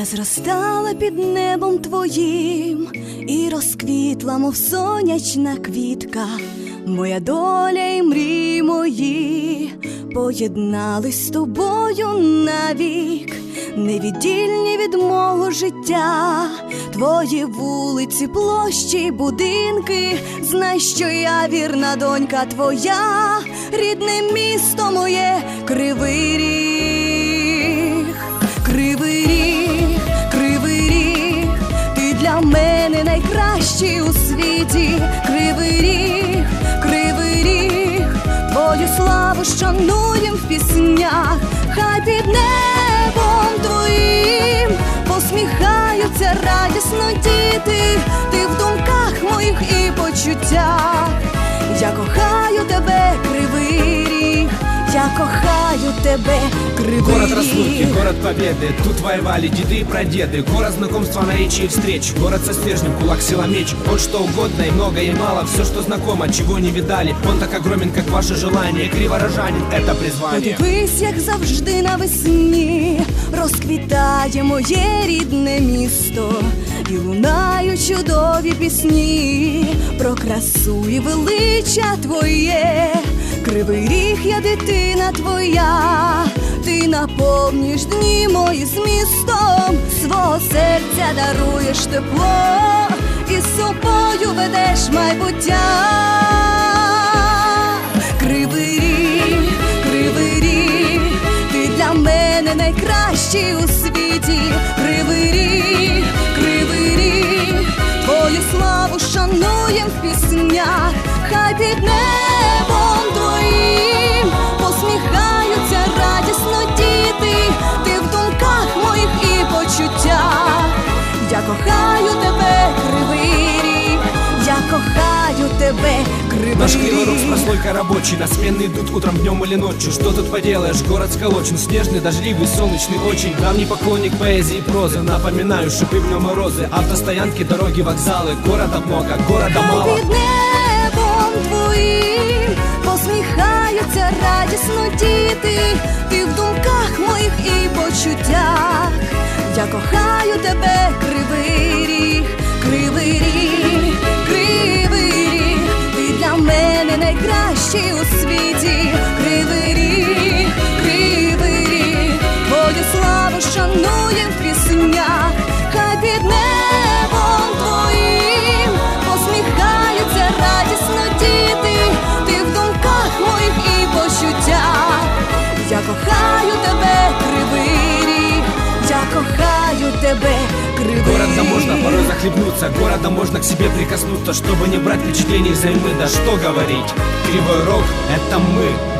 Я зростала під небом твоїм і розквітла, мов сонячна квітка. Моя доля і мрії мої поєднались з тобою навік, невіддільні від мого життя, твої вулиці, площі, будинки. Знай, що я вірна донька твоя, рідне місто моє, кривий ріг, у світі, кривий ріг, кривий ріг, твою славу шануєм в піснях, хай під небом твоїм посміхаються радісно діти, ти в думках моїх і почуттях. Я кохаю кохаю тебе, кривий Город разлуки, ріг. город победы Тут воевали деды и прадеды Город знакомства, наречий и встреч Город со стержнем, кулак, сила, меч Вот что угодно и много и мало Все, что знакомо, чего не видали Он так огромен, как ваше желание Криворожанин — это призвание Подивись, як завжди навесні розквітає моє рідне місто, і лунають чудові пісні про красу і велича твоє, Кривий ріг, я дитина твоя, ти наповнюєш дні мої змістом, свого серця даруєш тепло, і з собою ведеш майбуття. Кривий ріг, кривий ріг, ти для мене найкращий у світі, кохаю тебе, кривий Наш Криворог с ріг. прослойкой рабочий На смены идут утром, днем или ночью Что тут поделаешь, город сколочен Снежный, дождливый, солнечный очень Давний поклонник поэзии и прозы Напоминаю шипы в нем морозы Автостоянки, дороги, вокзалы Города много, города Хай мало під небом твоїм посміхаються радісно діти, ти в думках моїх і почуттях. найкращий у світі, кривий ріг, кривий ріг, твою славу шануєм в піснях, хай під небом твоїм посміхаються радісно діти, ти в думках моїх і почуттях. Я кохаю тебе, кривий кохаю тебе, кривий Городом можно ріг. порой захлебнуться Городом можно к себе прикоснуться Чтобы не брать впечатлений взаймы Да что говорить Кривой рог — это мы